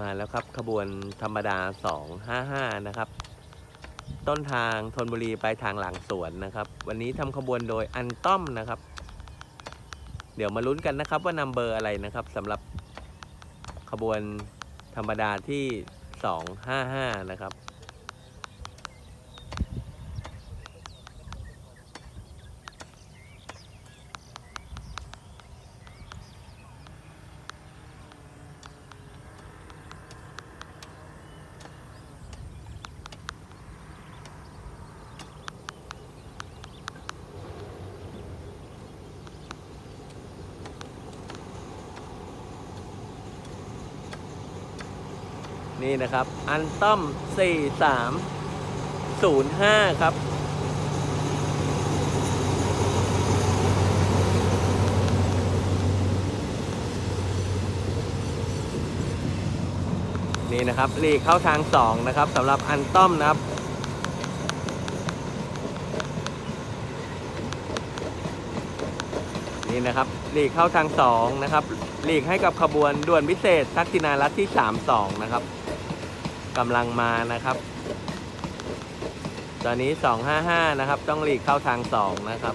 มาแล้วครับขบวนธรรมดา 255 นะครับ ต้นทางธนบุรีไปทางหลังสวนนะครับ วันนี้ทำขบวนโดยอันต้อมนะครับ เดี๋ยวมาลุ้นกันนะครับว่านำเบอร์อะไรนะครับสำหรับขบวนธรรมดาที่ 255 นะครับ นี่นะครับ อันต้อม 4305 ครับ นี่นะครับหลีกเข้าทาง 2 นะครับสำหรับอันต้อมนะครับนี่นะครับหลีกเข้าทาง 2 นะครับหลีกให้กับขบวนด่วนพิเศษทักษิณารัตน์ที่ 32 นะครับ กำลังมานะครับ ตอนนี้ 255 นะครับ ต้องหลีกเข้าทาง 2 นะครับ